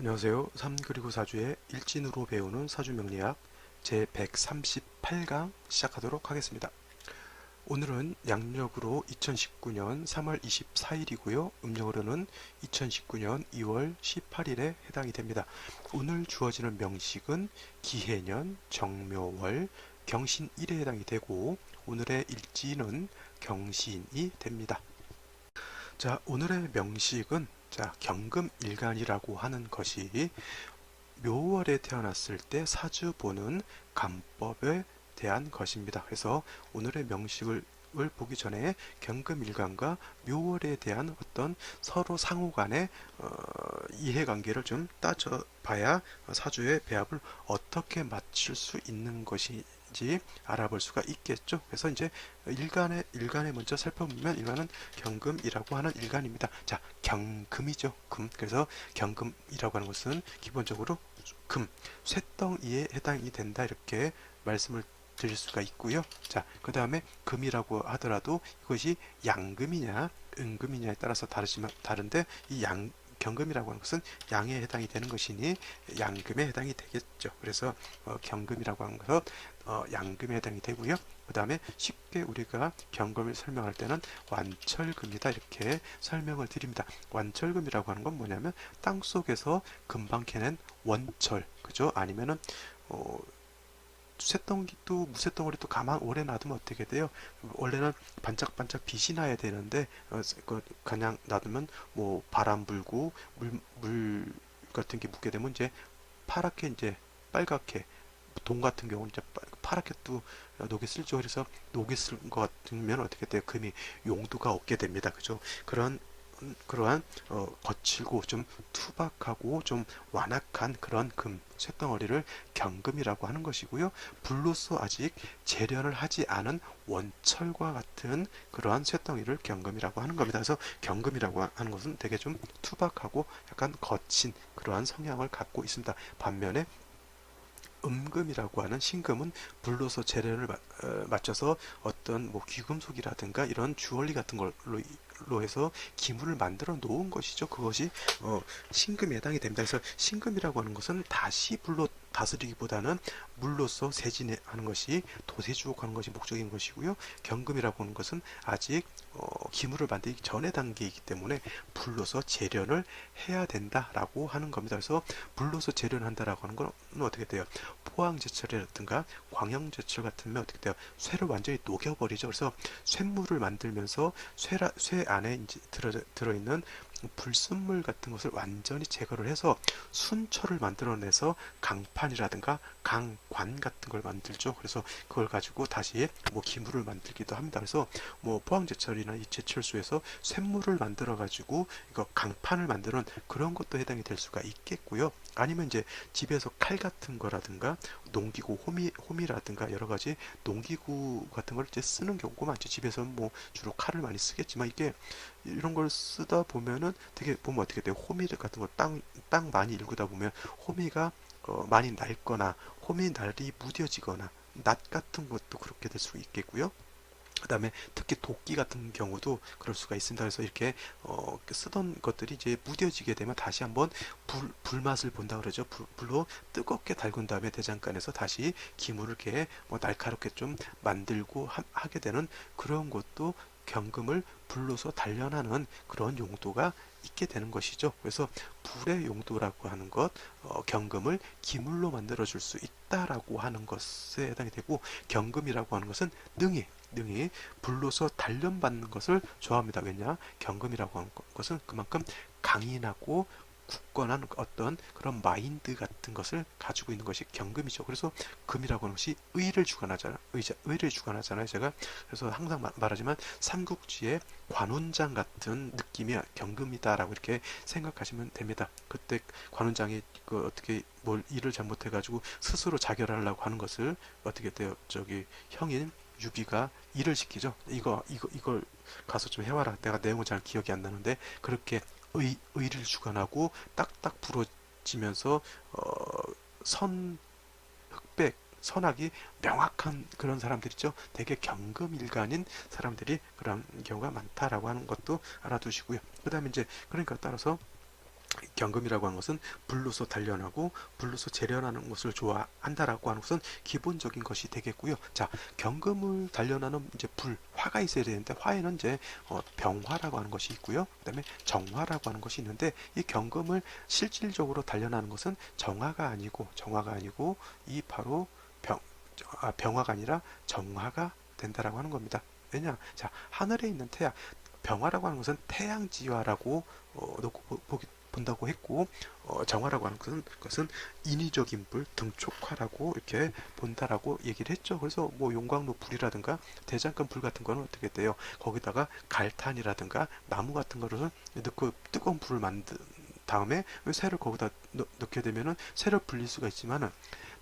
안녕하세요. 3 그리고 4주의 일진으로 배우는 사주명리학 제 138강 시작하도록 하겠습니다. 오늘은 양력으로 2019년 3월 24일이고요. 음력으로는 2019년 2월 18일에 해당이 됩니다. 오늘 주어지는 명식은 기해년, 정묘월, 경신일에 해당이 되고 오늘의 일지는 경신이 됩니다. 자, 오늘의 명식은 자, 경금일간이라고 하는 것이 묘월에 태어났을 때 사주 보는 감법에 대한 것입니다. 그래서 오늘의 명식을 을 보기 전에 경금일간과 묘월에 대한 어떤 서로 상호 간의 어, 이해관계를 좀 따져봐야 사주의 배합을 어떻게 맞출 수 있는 것 인지 알아볼 수가 있겠죠. 그래서 이제 일간에 일간에 먼저 살펴보면 일간은 경금이라고 하는 일간입니다. 자, 경금이죠. 금. 그래서 경금이라고 하는 것은 기본적으로 금, 쇠덩이에 해당이 된다 이렇게 말씀을 드릴 수가 있고요. 자, 그 다음에 금이라고 하더라도 이것이 양금이냐 은금이냐에 따라서 다르지만 다른데 이 양 경금이라고 하는 것은 양에 해당이 되는 것이니 양금에 해당이 되겠죠. 그래서 어, 경금이라고 하는 것은 어, 양금에 해당이 되고요. 그 다음에 쉽게 우리가 경금을 설명할 때는 완철금이다 이렇게 설명을 드립니다. 완철금이라고 하는 건 뭐냐면 땅 속에서 금방 캐낸 원철, 그죠? 아니면은 어, 쇳덩이도 무쇠덩어리도 가만 오래 놔두면 어떻게 돼요? 원래는 반짝반짝 빛이 나야 되는데 어, 그 그냥 놔두면 뭐 바람 불고 물, 물 같은 게 묻게 되면 이제 파랗게 이제 빨갛게 동 같은 경우는 이제 파랗게 또 녹이 슬죠. 그래서 녹이 쓸것 같으면 어떻게 돼요? 금이 용도가 없게 됩니다. 그죠? 그런 그러한 어, 거칠고 좀 투박하고 좀 완악한 그런 금 쇳덩어리를 경금이라고 하는 것이고요. 불로서 아직 재련을 하지 않은 원철과 같은 그러한 쇳덩이를 경금이라고 하는 겁니다. 그래서 경금이라고 하는 것은 되게 좀 투박하고 약간 거친 그러한 성향을 갖고 있습니다. 반면에 음금이라고 하는 신금은 불로서 어, 맞춰서 어떤 뭐 귀금속이라든가 이런 주얼리 같은 걸로 로 해서 기물을 만들어 놓은 것이죠. 그것이 어, 신금에 해당이 됩니다. 그래서 신금이라고 하는 것은 다시 불로 다스리기보다는 물로서 세진하는 것이 도세주옥하는 것이 목적인 것이고요. 경금이라고 하는 것은 아직 어, 기물을 만들기 전의 단계이기 때문에 불로서 재련을 해야 된다라고 하는 겁니다. 그래서 불로서 재련한다라고 하는 건 어떻게 돼요? 포항제철이라든가 광영제철 같으면 어떻게 돼요? 쇠를 완전히 녹여버리죠. 그래서 쇳물을 만들면서 쇠라, 쇠 안에 이제 들어, 들어있는 불순물 같은 것을 완전히 제거를 해서 순철을 만들어내서 강판이라든가 강관 같은 걸 만들죠. 그래서 그걸 가지고 다시 뭐 기물을 만들기도 합니다. 그래서 뭐 포항제철이나 이 제철소에서 쇳물을 만들어 가지고 이거 강판을 만드는 그런 것도 해당이 될 수가 있겠고요. 아니면 이제 집에서 칼 같은 거라든가 농기구 호미 호미라든가 여러 가지 농기구 같은 걸 이제 쓰는 경우가 많죠. 집에서 뭐 주로 칼을 많이 쓰겠지만 이게 이런 걸 쓰다 보면은 되게 보면 어떻게 돼요? 호미 같은 거땅땅 많이 일구다 보면 호미가 어, 많이 낡거나 호미 날이 무뎌지거나 낫 같은 것도 그렇게 될 수 있겠고요. 그 다음에 특히 도끼 같은 경우도 그럴 수가 있습니다. 그래서 이렇게 어, 쓰던 것들이 이제 무뎌지게 되면 다시 한번 불, 불맛을 본다 그러죠. 불, 불로 뜨겁게 달군 다음에 대장간에서 다시 기물을 이렇게 뭐 날카롭게 좀 만들고 하, 하게 되는 그런 것도 경금을 불로서 단련하는 그런 용도가 있게 되는 것이죠. 그래서 불의 용도라고 하는 것, 어, 경금을 기물로 만들어 줄 수 있다라고 하는 것에 해당이 되고 경금이라고 하는 것은 능히 능히 불로서 단련받는 것을 좋아합니다. 왜냐? 경금이라고 하는 것은 그만큼 강인하고 굳건한 어떤 그런 마인드 같은 것을 가지고 있는 것이 경금이죠. 그래서 금이라고 하는 것이 의를 주관하잖아요. 의자, 의를 주관하잖아요. 제가 그래서 항상 말하지만 삼국지의 관훈장 같은 느낌이 경금이다라고 이렇게 생각하시면 됩니다. 그때 관훈장이 그 어떻게 뭘 일을 잘못해가지고 스스로 자결하려고 하는 것을 어떻게 돼요? 저기 형인 유비가 일을 시키죠. 이거 이거 이걸 가서 좀 해와라. 내가 내용은 잘 기억이 안 나는데 그렇게 의, 의를 주관하고 딱딱 부러지면서 어, 선 흑백 선악이 명확한 그런 사람들이죠. 되게 경금일간인 사람들이 그런 경우가 많다라고 하는 것도 알아두시고요. 그 다음에 이제 그러니까 따라서 경금이라고 하는 것은 불로서 단련하고 불로서 재련하는 것을 좋아한다라고 하는 것은 기본적인 것이 되겠고요. 자, 경금을 단련하는 이제 불, 화가 있어야 되는데 화에는 이제 어, 병화라고 하는 것이 있고요. 그다음에 정화라고 하는 것이 있는데 이 경금을 실질적으로 단련하는 것은 정화가 아니고 정화가 아니고 이 바로 병 아, 병화가 아니라 정화가 된다라고 하는 겁니다. 왜냐? 자, 하늘에 있는 태양 병화라고 하는 것은 태양지화라고 어, 놓고 보, 보기 본다고 했고 어, 정화라고 하는 것은 그것은 인위적인 불 등촉화라고 이렇게 본다라고 얘기를 했죠. 그래서 뭐 용광로 불이라든가 대장간 불 같은 거는 어떻게 돼요? 거기다가 갈탄이라든가 나무 같은 거를 넣고 뜨거운 불을 만든 다음에 쇠를 거기다 넣, 넣게 되면은 쇠를 불릴 수가 있지만은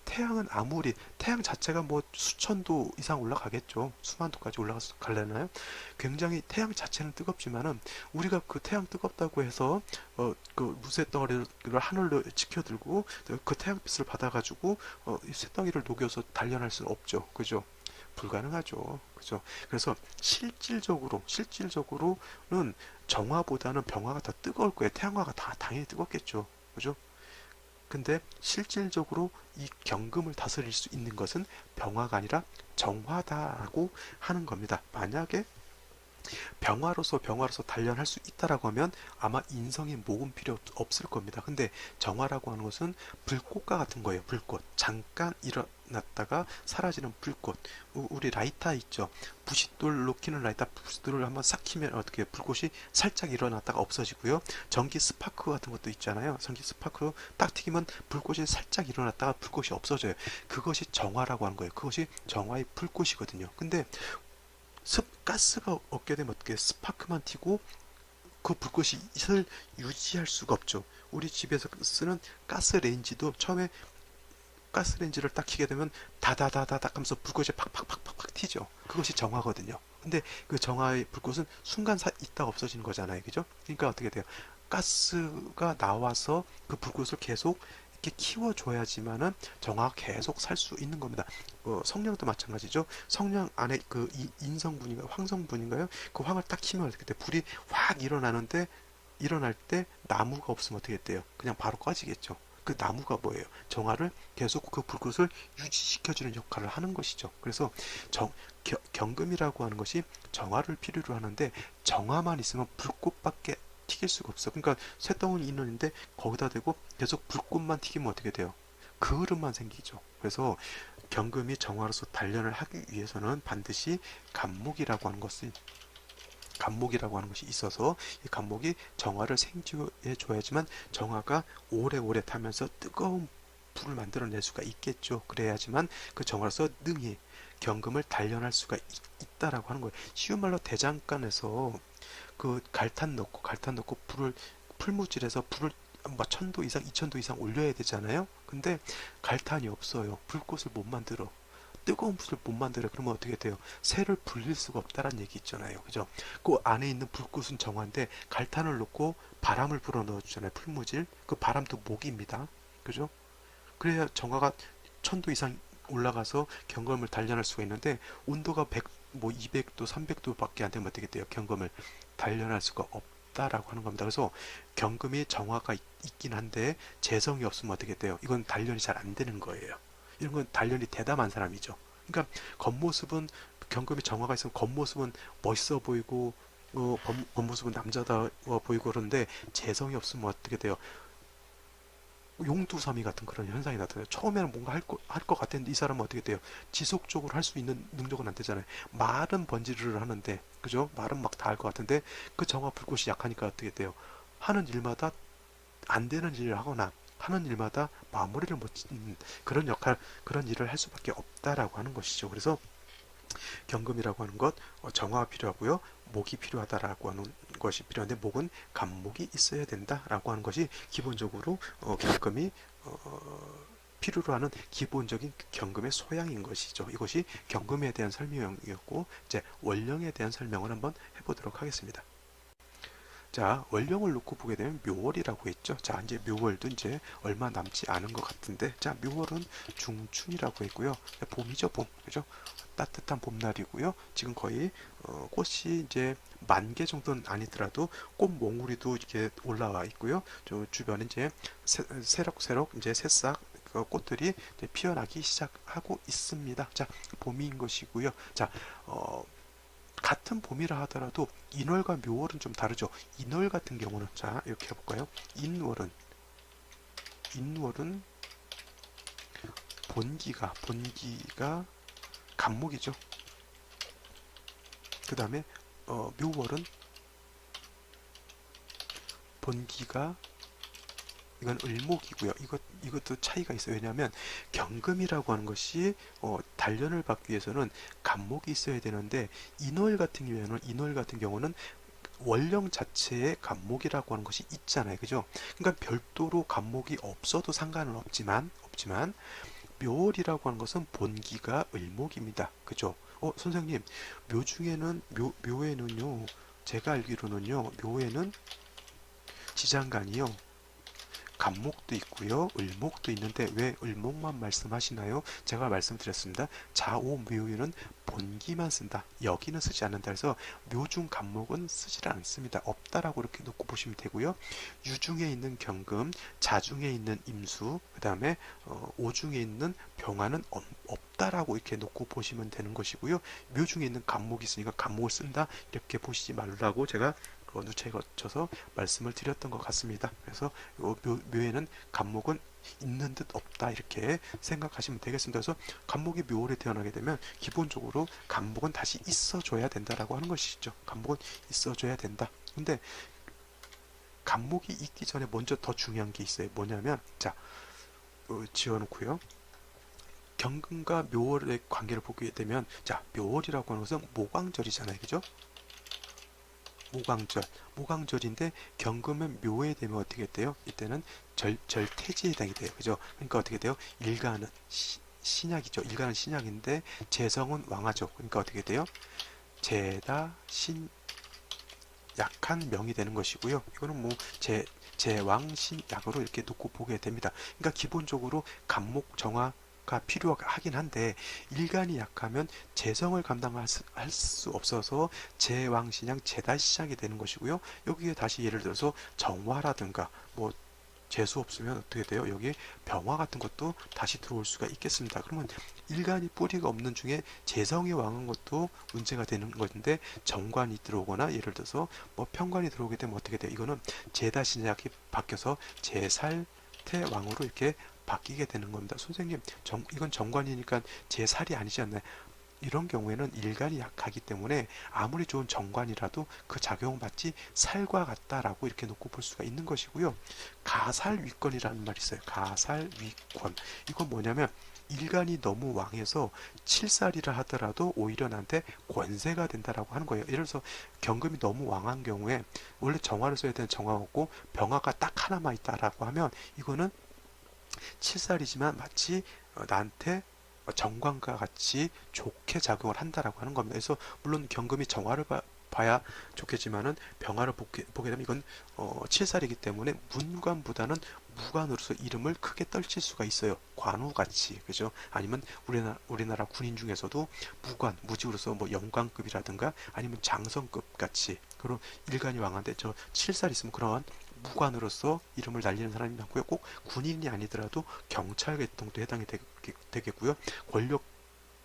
태양은 아무리 태양 자체가 뭐 수천 도 이상 올라가겠죠. 수만 도까지 올라가서 갈려나요? 굉장히 태양 자체는 뜨겁지만은 우리가 그 태양 뜨겁다고 해서 어 그 무쇠 덩어리를 하늘로 지켜들고 그 태양빛을 받아가지고 어이 쇳덩이를 녹여서 단련할 수는 없죠. 그죠? 불가능하죠. 그죠? 그래서 실질적으로 실질적으로는 정화보다는 병화가 더 뜨거울 거예요. 태양화가 다 당연히 뜨겁겠죠. 그죠? 근데 실질적으로 이 경금을 다스릴 수 있는 것은 병화가 아니라 정화다라고 하는 겁니다. 만약에 병화로서 병화로서 단련할 수 있다라고 하면 아마 인성의 목은 필요 없- 없을 겁니다. 근데 정화라고 하는 것은 불꽃과 같은 거예요. 불꽃. 잠깐 일어났다가 사라지는 불꽃. 우- 우리 라이터 있죠. 부싯돌 놓기는 라이터 부싯돌을 한번 싹 키면 어떻게 불꽃이 살짝 일어났다가 없어지고요. 전기 스파크 같은 것도 있잖아요. 전기 스파크 딱 튀기면 불꽃이 살짝 일어났다가 불꽃이 없어져요. 그것이 정화라고 하는 거예요. 그것이 정화의 불꽃이거든요. 근데 습 가스가 없게 되면 어떻게 스파크만 튀고 그 불꽃이 을 유지할 수가 없죠. 우리 집에서 쓰는 가스 레인지도 처음에 가스 레인지를 딱 켜게 되면 다다다다닥 하면서 불꽃이 팍팍팍팍팍 튀죠. 그것이 정화거든요. 근데 그 정화의 불꽃은 순간 사 있다가 없어지는 거잖아요. 그죠? 그러니까 어떻게 돼요? 가스가 나와서 그 불꽃을 계속 이렇게 키워줘야지만은 정화가 계속 살 수 있는 겁니다. 어, 성냥도 마찬가지죠. 성냥 안에 그 이- 인성분인가 요 황성분인가요? 그 황을 딱 키면 돼? 불이 확 일어나는데 일어날 때 나무가 없으면 어떻게 돼요? 그냥 바로 꺼지겠죠. 그 나무가 뭐예요? 정화를 계속 그 불꽃을 유지시켜주는 역할을 하는 것이죠. 그래서 정, 겨- 경금이라고 하는 것이 정화를 필요로 하는데 정화만 있으면 불꽃밖에 튀길 수가 없어. 그러니까 쇳덩이 있는데 거기다 대고 계속 불꽃만 튀기면 어떻게 돼요? 그을음만 생기죠. 그래서 경금이 정화로서 단련을 하기 위해서는 반드시 간목이라고 하는 것이 간목이라고 하는 것이 있어서 이 간목이 정화를 생지해 줘야지만 정화가 오래오래 타면서 뜨거운 불을 만들어낼 수가 있겠죠. 그래야지만 그 정화로서 능히 경금을 단련할 수가 있, 다라고 하는 거예요. 쉬운 말로 대장간에서 그 갈탄 넣고 갈탄 넣고 불을 풀무질에서 불을 뭐 천도 이상, 이천도 이상 올려야 되잖아요. 근데 갈탄이 없어요. 불꽃을 못 만들어. 뜨거운 불을 못 만들어. 그러면 어떻게 돼요? 새를 불릴 수가 없다라는 얘기 있잖아요. 그죠? 그 안에 있는 불꽃은 정화인데 갈탄을 넣고 바람을 불어 넣어 주잖아요. 풀무질. 그 바람도 목입니다. 그죠? 그래야 정화가 천도 이상 올라가서 경검을 단련할 수가 있는데 온도가 100, 뭐 200도, 300도 밖에 안 되면 어떻게 돼요? 경검을 단련할 수가 없다라고 하는 겁니다. 그래서 경금이 정화가 있, 긴 한데 재성이 없으면 어떻게 돼요? 이건 단련이 잘 안 되는 거예요. 이런 건 단련이 대담한 사람이죠. 그러니까 겉모습은 경금이 정화가 있으면 겉모습은 멋있어 보이고 어, 겉, 겉모습은 남자다워 보이고 그런데 재성이 없으면 어떻게 돼요? 용두섬이 같은 그런 현상이 나타나요. 처음에는 뭔가 할 거, 할것 같았는데 이 사람은 어떻게 돼요? 지속적으로 할 수 있는 능력은 안 되잖아요. 말은 번지르르 하는데, 그죠? 말은 막 다 할 것 같은데 그 정화 불꽃이 약하니까 어떻게 돼요? 하는 일마다 안 되는 일을 하거나 하는 일마다 마무리를 못 짓는 그런 역할, 그런 일을 할 수밖에 없다라고 하는 것이죠. 그래서 경금이라고 하는 것 어, 정화가 필요하고요. 목이 필요하다라고 하는 것이 필요한데 목은 간목이 있어야 된다라고 하는 것이 기본적으로 어, 경금이 어, 필요로 하는 기본적인 경금의 소양인 것이죠. 이것이 경금에 대한 설명이었고 이제 원령에 대한 설명을 한번 해보도록 하겠습니다. 자, 원령을 놓고 보게 되면 묘월이라고 했죠. 자, 이제 묘월도 이제 얼마 남지 않은 것 같은데, 자, 묘월은 중춘이라고 했고요. 자, 봄이죠, 봄. 그죠? 따뜻한 봄날이고요. 지금 거의 어, 꽃이 이제 만 개 정도는 아니더라도 꽃 몽우리도 이렇게 올라와 있고요. 저 주변에 이제 새, 새록새록 이제 새싹 그 꽃들이 이제 피어나기 시작하고 있습니다. 자, 봄인 것이고요. 자, 어, 같은 봄이라 하더라도 인월과 묘월은 좀 다르죠. 인월 같은 경우는 자 이렇게 해볼까요? 인월은 인월은 본기가 본기가 간목이죠. 그 다음에 어, 묘월은 본기가 이건 을목이고요. 이것 이것도 차이가 있어요. 왜냐하면 경금이라고 하는 것이 어, 단련을 받기 위해서는 간목이 있어야 되는데 인월 같은 경우에는 인월 같은 경우는 원령 자체에 간목이라고 하는 것이 있잖아요. 그죠? 그러니까 별도로 간목이 없어도 상관은 없지만 없지만 묘월이라고 하는 것은 본기가 을목입니다. 그죠? 어, 선생님, 묘 중에는 묘 묘에는요. 제가 알기로는요. 묘에는 지장간이요. 간목도 있고요. 을목도 있는데 왜 을목만 말씀하시나요? 제가 말씀드렸습니다. 좌오묘에는 본기만 쓴다. 여기는 쓰지 않는다. 그래서 묘중 간목은 쓰질 않습니다. 없다라고 이렇게 놓고 보시면 되고요. 유중에 있는 경금, 자중에 있는 임수, 그 다음에 어, 오중에 있는 병화는 없- 없다라고 이렇게 놓고 보시면 되는 것이고요. 묘중에 있는 간목이 있으니까 간목을 쓴다 이렇게 보시지 말라고 제가 어, 누차에 거쳐서 말씀을 드렸던 것 같습니다. 그래서 묘에는 간목은 있는 듯 없다 이렇게 생각하시면 되겠습니다. 그래서 간목이 묘월에 태어나게 되면 기본적으로 간목은 다시 있어줘야 된다라고 하는 것이죠. 간목은 있어줘야 된다. 근데 간목이 있기 전에 먼저 더 중요한 게 있어요. 뭐냐면 자 어, 지어놓고요. 경금과 묘월의 관계를 보게 되면 자 묘월이라고 하는 것은 모광절이잖아요. 그죠? 모광절, 모광절인데 경금은 묘에 되면 어떻게 돼요? 이때는 절, 절태지에 해당이 돼요. 그죠? 그러니까 어떻게 돼요? 일가는 시, 신약이죠. 일가는 신약인데 재성은 왕하죠. 그러니까 어떻게 돼요? 제다 신 약한 명이 되는 것이고요. 이거는 뭐 제, 제왕신약으로 이렇게 놓고 보게 됩니다. 그러니까 기본적으로 간목 정화 가 필요하긴 한데 일간이 약하면 재성을 감당할 수, 없어서 제왕신양 제다시장이 되는 것이고요. 여기에 다시 예를 들어서 정화라든가 뭐 재수 없으면 어떻게 돼요? 여기에 병화 같은 것도 다시 들어올 수가 있겠습니다. 그러면 일간이 뿌리가 없는 중에 재성이 왕한 것도 문제가 되는 것인데 정관이 들어오거나 예를 들어서 뭐 편관이 들어오게 되면 어떻게 돼요? 이거는 제다신약이 바뀌어서 제살태 왕으로 이렇게 바뀌게 되는 겁니다. 선생님, 정, 이건 정관이니까 제 살이 아니지 않나요? 이런 경우에는 일간이 약하기 때문에 아무리 좋은 정관이라도 그 작용을 받지 살과 같다라고 이렇게 놓고 볼 수가 있는 것이고요. 가살위권이라는 말이 있어요. 가살위권. 이건 뭐냐면 일간이 너무 왕해서 칠살이라 하더라도 오히려 나한테 권세가 된다라고 하는 거예요. 예를 들어서 경금이 너무 왕한 경우에 원래 정화를 써야 되는 정화가 없고 병화가 딱 하나만 있다라고 하면 이거는 칠살이지만 마치 어, 나한테 정관과 같이 좋게 작용을 한다라고 하는 겁니다. 그래서 물론 경금이 정화를 봐, 봐야 좋겠지만은 병화를 보게, 보게 되면 이건 어, 칠살이기 때문에 문관보다는 무관으로서 이름을 크게 떨칠 수가 있어요. 관우같이 그죠? 아니면 우리나라, 우리나라 군인 중에서도 무관, 무지로서 뭐 영관급이라든가 아니면 장성급 같이 그런 일간이 왕한데 저 칠살 있으면 그러한 무관으로서 이름을 날리는 사람이 많고요. 꼭 군인이 아니더라도 경찰 계통도 해당이 되, 되겠고요. 권력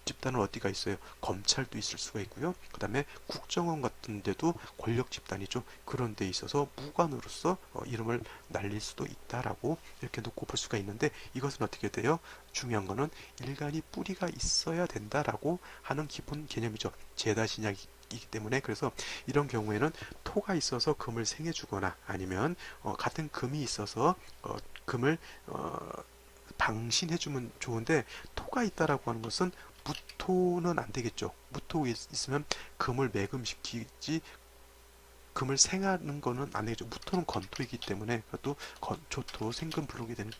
집단은 어디가 있어요? 검찰도 있을 수가 있고요. 그 다음에 국정원 같은 데도 권력 집단이죠. 그런 데 있어서 무관으로서 어, 이름을 날릴 수도 있다라고 이렇게 놓고 볼 수가 있는데 이것은 어떻게 돼요? 중요한 거는 일간이 뿌리가 있어야 된다라고 하는 기본 개념이죠. 제다 신약이 이기 때문에 그래서 이런 경우에는 토가 있어서 금을 생해 주거나 아니면 어, 같은 금이 있어서 어, 금을 어, 방신해 주면 좋은데 토가 있다라고 하는 것은 무토는 안 되겠죠. 무토 있으면 금을 매금시키지 금을 생하는 거는 안 되겠죠. 무토는 건토이기 때문에 그것도 건 조토 생금불능이 되는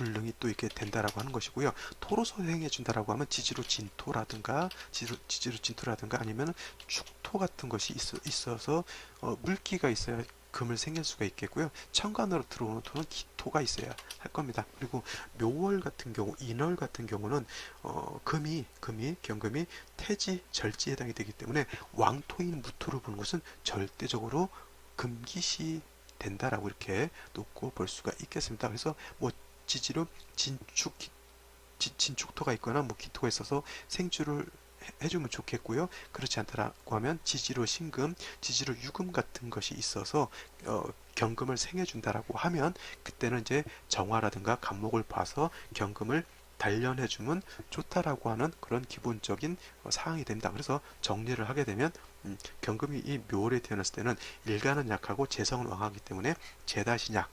불능이 또 이렇게 된다라고 하는 것이고요. 토로 소행해 준다라고 하면 지지로 진토라든가 지지로, 지지로 진토라든가 아니면 축토 같은 것이 있어, 서 어, 물기가 있어야 금을 생길 수가 있겠고요. 천간으로 들어오는 토는 기토가 있어야 할 겁니다. 그리고 묘월 같은 경우, 인월 같은 경우는 어, 금이 금이 경금이 태지 절지에 해당이 되기 때문에 왕토인 무토를 보는 것은 절대적으로 금기시 된다라고 이렇게 놓고 볼 수가 있겠습니다. 그래서 뭐 지지로 진축 지- 진축토가 있거나 뭐 기토가 있어서 생주를 해- 해주면 좋겠고요. 그렇지 않다라고 하면 지지로 신금, 지지로 유금 같은 것이 있어서 어, 경금을 생해준다라고 하면 그때는 이제 정화라든가 간목을 봐서 경금을 단련해주면 좋다라고 하는 그런 기본적인 어, 사항이 됩니다. 그래서 정리를 하게 되면 음, 경금이 이 묘월에 태어났을 때는 일간은 약하고 재성은 왕하기 때문에 재다시 약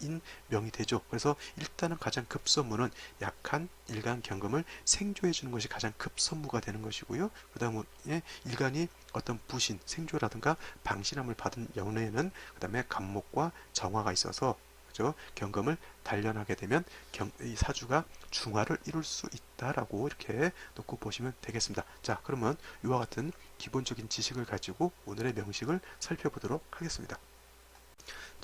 인 명이 되죠. 그래서 일단은 가장 급선무는 약한 일간 경금을 생조해 주는 것이 가장 급선무가 되는 것이고요. 그 다음에 일간이 어떤 부신, 생조라든가 방신함을 받은 연애에는 그 다음에 간목과 정화가 있어서 그죠? 경금을 단련하게 되면 경, 이 사주가 중화를 이룰 수 있다라고 이렇게 놓고 보시면 되겠습니다. 자, 그러면 이와 같은 기본적인 지식을 가지고 오늘의 명식을 살펴보도록 하겠습니다.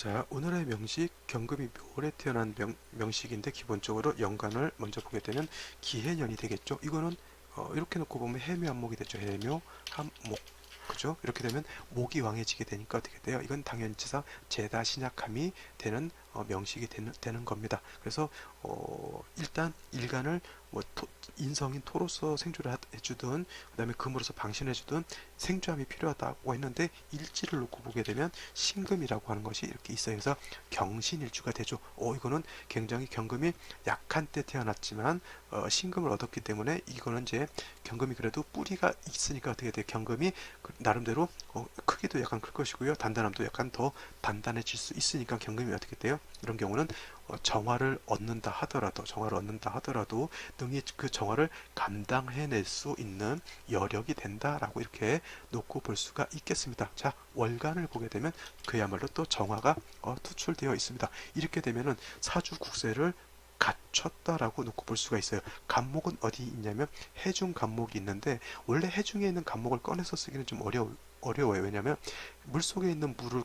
자, 오늘의 명식 경금이 묘월에 태어난 명, 명식인데 기본적으로 연간을 먼저 보게 되면 기해년이 되겠죠. 이거는 어, 이렇게 놓고 보면 해묘 한목이 되죠. 해묘 한목 그죠? 이렇게 되면 목이 왕해지게 되니까 어떻게 돼요? 이건 당연치사 제다 신약함이 되는 어, 명식이 되는, 되는 겁니다. 그래서 어, 일단 일간을 뭐 토, 인성인 토로서 생주를 하- 해주든 그다음에 금으로서 방신해주든 생주함이 필요하다고 했는데 일지를 놓고 보게 되면 신금이라고 하는 것이 이렇게 있어요. 그래서 경신일주가 되죠. 어 이거는 굉장히 경금이 약한 때 태어났지만 어, 신금을 얻었기 때문에 이거는 이제 경금이 그래도 뿌리가 있으니까 어떻게 돼요? 경금이 그 나름대로 어, 크기도 약간 클 것이고요. 단단함도 약간 더 단단해질 수 있으니까 경금이 어떻게 돼요? 이런 경우는 어, 정화를 얻는다 하더라도 정화를 얻는다 하더라도 능히 그 정화를 감당해낼 수 있는 여력이 된다라고 이렇게 놓고 볼 수가 있겠습니다. 자 월간을 보게 되면 그야말로 또 정화가 어, 투출되어 있습니다. 이렇게 되면은 사주 국세를 갖췄다라고 놓고 볼 수가 있어요. 간목은 어디 있냐면 해중 간목이 있는데 원래 해중에 있는 간목을 꺼내서 쓰기는 좀 어려워 어려워요. 왜냐하면 물 속에 있는 물을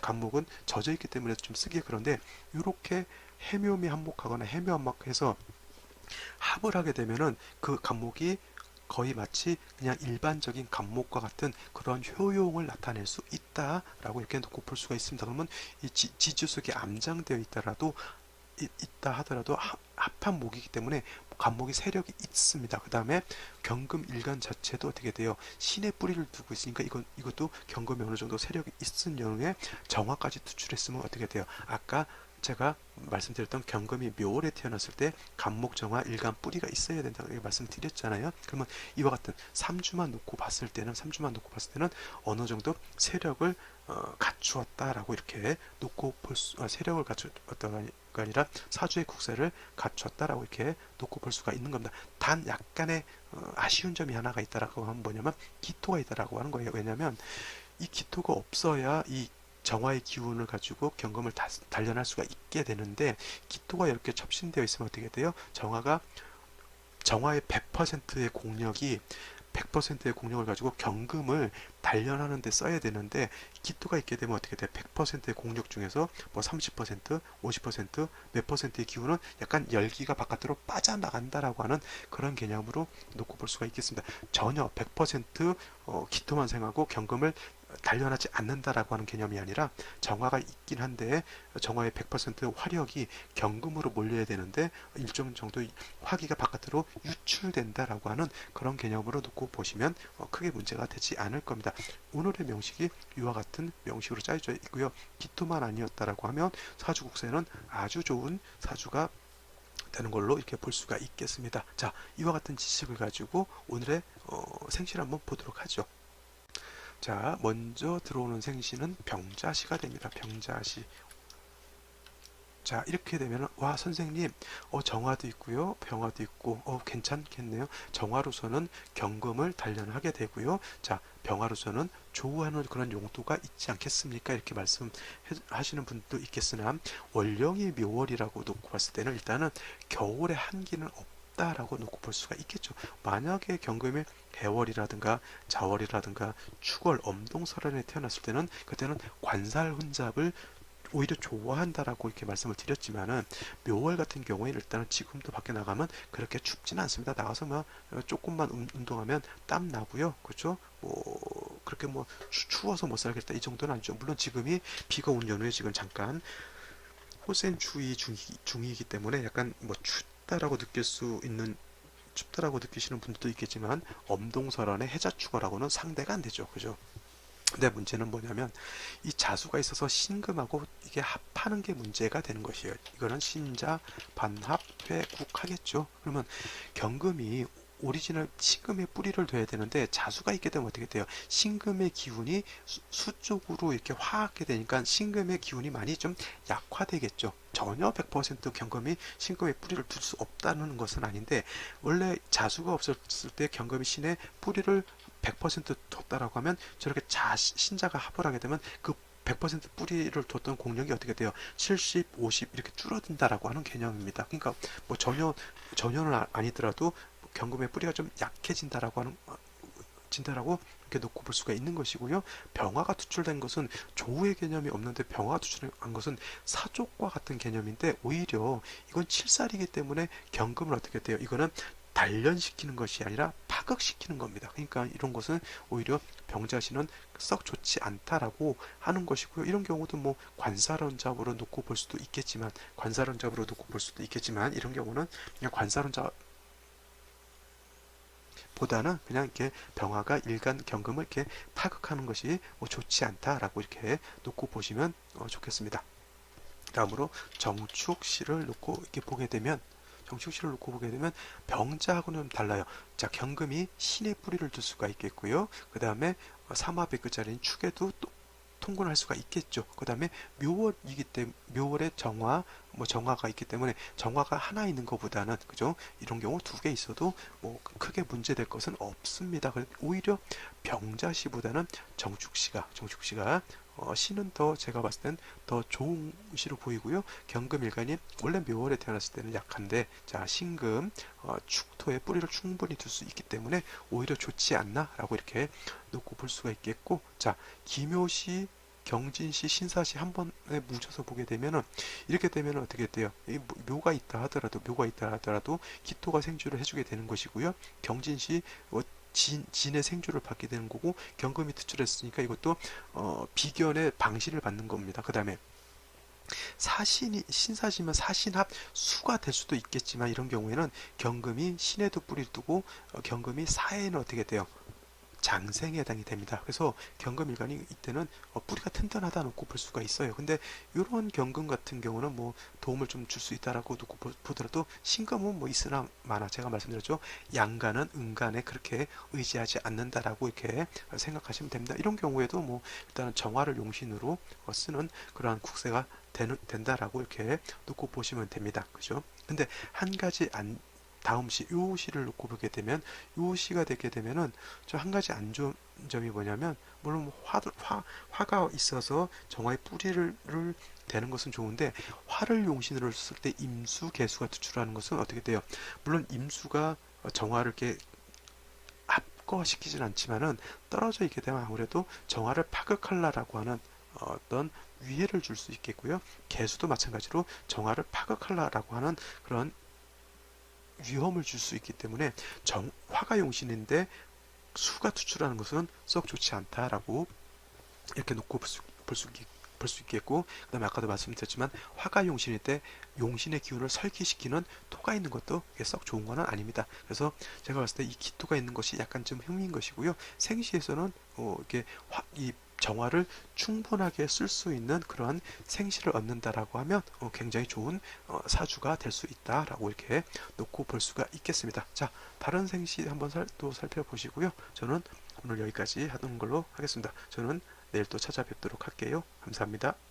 꺼, 간목은 젖어 있기 때문에 좀 쓰기 그런데 이렇게 해묘미 한목하거나 해묘 한목해서 합을 하게 되면은 그 간목이 거의 마치 그냥 일반적인 간목과 같은 그런 효용을 나타낼 수 있다라고 이렇게 놓고 볼 수가 있습니다. 그러면 이 지, 지주 속에 암장되어 있다라도 이- 있다 하더라도 하- 합한 목이기 때문에 간목이 세력이 있습니다. 그 다음에 경금 일간 자체도 어떻게 돼요? 신의 뿌리를 두고 있으니까 이건 이것도 경금이 어느 정도 세력이 있은 경우에 정화까지 투출했으면 어떻게 돼요? 아까 제가 말씀드렸던 경금이 묘월에 태어났을 때 간목 정화 일간 뿌리가 있어야 된다고 말씀드렸잖아요. 그러면 이와 같은 3주만 놓고 봤을 때는 3주만 놓고 봤을 때는 어느 정도 세력을 어, 갖추었다라고 이렇게 놓고 볼 수, 아, 세력을 갖추었다가 아니라 사주의 국세를 갖췄다라고 이렇게 놓고 볼 수가 있는 겁니다. 단 약간의 어, 아쉬운 점이 하나가 있다라고 하면 뭐냐면 기토가 있다라고 하는 거예요. 왜냐하면 이 기토가 없어야 이 정화의 기운을 가지고 경금을 다, 단련할 수가 있게 되는데 기토가 이렇게 첩신되어 있으면 어떻게 돼요? 정화가 정화의 100%의 공력이 100%의 공력을 가지고 경금을 단련하는 데 써야 되는데 기토가 있게 되면 어떻게 돼? 100%의 공력 중에서 뭐 30%, 50%몇 퍼센트의 기운은 약간 열기가 바깥으로 빠져나간다라고 하는 그런 개념으로 놓고 볼 수가 있겠습니다. 전혀 100% 어, 기토만 생하고 경금을 단련하지 않는다라고 하는 개념이 아니라 정화가 있긴 한데 정화의 100% 화력이 경금으로 몰려야 되는데 일정 정도 화기가 바깥으로 유출된다라고 하는 그런 개념으로 놓고 보시면 어, 크게 문제가 되지 않을 겁니다. 오늘의 명식이 이와 같은 명식으로 짜여져 있고요. 기토만 아니었다라고 하면 사주국세는 아주 좋은 사주가 되는 걸로 이렇게 볼 수가 있겠습니다. 자, 이와 같은 지식을 가지고 오늘의 어, 생시를 한번 보도록 하죠. 자, 먼저 들어오는 생시는 병자시가 됩니다. 병자시. 자, 이렇게 되면 와, 선생님, 어, 정화도 있고요. 병화도 있고, 어, 괜찮겠네요. 정화로서는 경금을 단련하게 되고요. 자, 병화로서는 조우하는 그런 용도가 있지 않겠습니까? 이렇게 말씀하시는 분도 있겠으나 원령이 묘월이라고 놓고 봤을 때는 일단은 겨울에 한기는 없 없다라고 놓고 볼 수가 있겠죠. 만약에 경금의 해월이라든가 자월이라든가 축월, 엄동설한에 태어났을 때는 그때는 관살 혼잡을 오히려 좋아한다라고 이렇게 말씀을 드렸지만은 묘월 같은 경우에는 일단은 지금도 밖에 나가면 그렇게 춥지는 않습니다. 나가서 뭐 조금만 운- 운동하면 땀 나고요. 그렇죠? 뭐 그렇게 뭐 추, 추워서 못 살겠다 이 정도는 아니죠. 물론 지금이 비가 온 연후에 지금 잠깐 호센 추위 중이, 중이기 때문에 약간 뭐 춥다라고 느낄 수 있는 춥다라고 느끼시는 분들도 있겠지만 엄동설한의 해자축어라고는 상대가 안 되죠. 그죠? 근데 문제는 뭐냐면 이 자수가 있어서 신금하고 이게 합하는 게 문제가 되는 것이에요. 이거는 신자 반합 회국 하겠죠. 그러면 경금이 오리지널 신금의 뿌리를 둬야 되는데 자수가 있게 되면 어떻게 돼요? 신금의 기운이 수, 수 쪽으로 이렇게 화하게 되니까 신금의 기운이 많이 좀 약화되겠죠. 전혀 100% 경금이 신금의 뿌리를 둘 수 없다는 것은 아닌데 원래 자수가 없었을 때 경금이 신의 뿌리를 100% 뒀다라고 하면 저렇게 자 신자가 합을 하게 되면 그 100% 뿌리를 뒀던 공력이 어떻게 돼요? 70, 50 이렇게 줄어든다라고 하는 개념입니다. 그러니까 뭐 전혀 전혀는 아- 아니더라도 경금의 뿌리가 좀 약해진다라고 하는 어, 진다라고 이렇게 놓고 볼 수가 있는 것이고요. 병화가 투출된 것은 조우의 개념이 없는데 병화가 투출한 것은 사족과 같은 개념인데 오히려 이건 칠살이기 때문에 경금을 어떻게 돼요? 이거는 단련시키는 것이 아니라 파극시키는 겁니다. 그러니까 이런 것은 오히려 병자신은 썩 좋지 않다라고 하는 것이고요. 이런 경우도 뭐 관사론잡으로 놓고 볼 수도 있겠지만 관사론잡으로 놓고 볼 수도 있겠지만 이런 경우는 그냥 관사론잡 보다는 그냥 이렇게 병화가 일간 경금을 이렇게 파극하는 것이 뭐 좋지 않다라고 이렇게 놓고 보시면 어, 좋겠습니다. 다음으로 정축시를 놓고 이렇게 보게 되면 정축시를 놓고 보게 되면 병자하고는 달라요. 자 경금이 신의 뿌리를 둘 수가 있겠고요. 그 다음에 삼합의 끝자리인 축에도 또 통근할 수가 있겠죠. 그 다음에 묘월이기 때문에 묘월에 정화 뭐 정화가 있기 때문에 정화가 하나 있는 것보다는 그죠? 이런 경우 두 개 있어도 뭐 크게 문제될 것은 없습니다. 오히려 병자시보다는 정축시가 정축시가 어, 시는 더 제가 봤을 땐 더 좋은 시로 보이고요. 경금일간이 원래 묘월에 태어났을 때는 약한데 자 신금 어, 축토에 뿌리를 충분히 둘 수 있기 때문에 오히려 좋지 않나라고 이렇게 놓고 볼 수가 있겠고 자 기묘시 경진시 신사시 한 번에 뭉쳐서 보게 되면은 이렇게 되면은 어떻게 돼요? 묘가 있다 하더라도 묘가 있다 하더라도 기토가 생주를 해주게 되는 것이고요. 경진시 어, 진, 진의 생주를 받게 되는 거고 경금이 투출했으니까 이것도 어, 비견의 방신을 받는 겁니다. 그 다음에 사신이 신사시면 사신합 수가 될 수도 있겠지만 이런 경우에는 경금이 신에도 뿌리를 두고 어, 경금이 사에는 어떻게 돼요? 장생에 해당이 됩니다. 그래서 경금 일간이 이때는 어, 뿌리가 튼튼하다 놓고 볼 수가 있어요. 근데 이런 경금 같은 경우는 뭐 도움을 좀 줄 수 있다라고 놓고 보- 보더라도 신금은 뭐 있으나 마나 제가 말씀드렸죠. 양간은 은간에 그렇게 의지하지 않는다라고 이렇게 생각하시면 됩니다. 이런 경우에도 뭐 일단은 정화를 용신으로 어, 쓰는 그러한 국세가 되는, 된다라고 이렇게 놓고 보시면 됩니다. 그죠? 근데 한 가지 안 다음 시, 요 시를 놓고 보게 되면 요 시가 되게 되면은 저 한 가지 안 좋은 점이 뭐냐면 물론 뭐 화, 화, 화가 있어서 정화의 뿌리를 를 대는 것은 좋은데 화를 용신으로 쓸 때 임수, 개수가 투출하는 것은 어떻게 돼요? 물론 임수가 정화를 이렇게 합거시키진 않지만은 떨어져 있게 되면 아무래도 정화를 파극할라라고 하는 어떤 위해를 줄 수 있겠고요. 개수도 마찬가지로 정화를 파극할라라고 하는 그런 위험을 줄 수 있기 때문에 정, 화가 용신인데 수가 투출하는 것은 썩 좋지 않다라고 이렇게 놓고 볼 수, 볼 수, 있- 볼수 있겠고 그 다음에 아까도 말씀드렸지만 화가 용신일 때 용신의 기운을 설기시키는 토가 있는 것도 썩 좋은 거는 아닙니다. 그래서 제가 봤을 때 이 기토가 있는 것이 약간 좀 흠인 것이고요. 생시에서는 어, 이게 화, 이 정화를 충분하게 쓸 수 있는 그러한 생시를 얻는다라고 하면 어, 굉장히 좋은 어, 사주가 될 수 있다라고 이렇게 놓고 볼 수가 있겠습니다. 자, 다른 생시 한번 살, 또 살펴보시고요. 저는 오늘 여기까지 하는 걸로 하겠습니다. 저는 내일 또 찾아뵙도록 할게요. 감사합니다.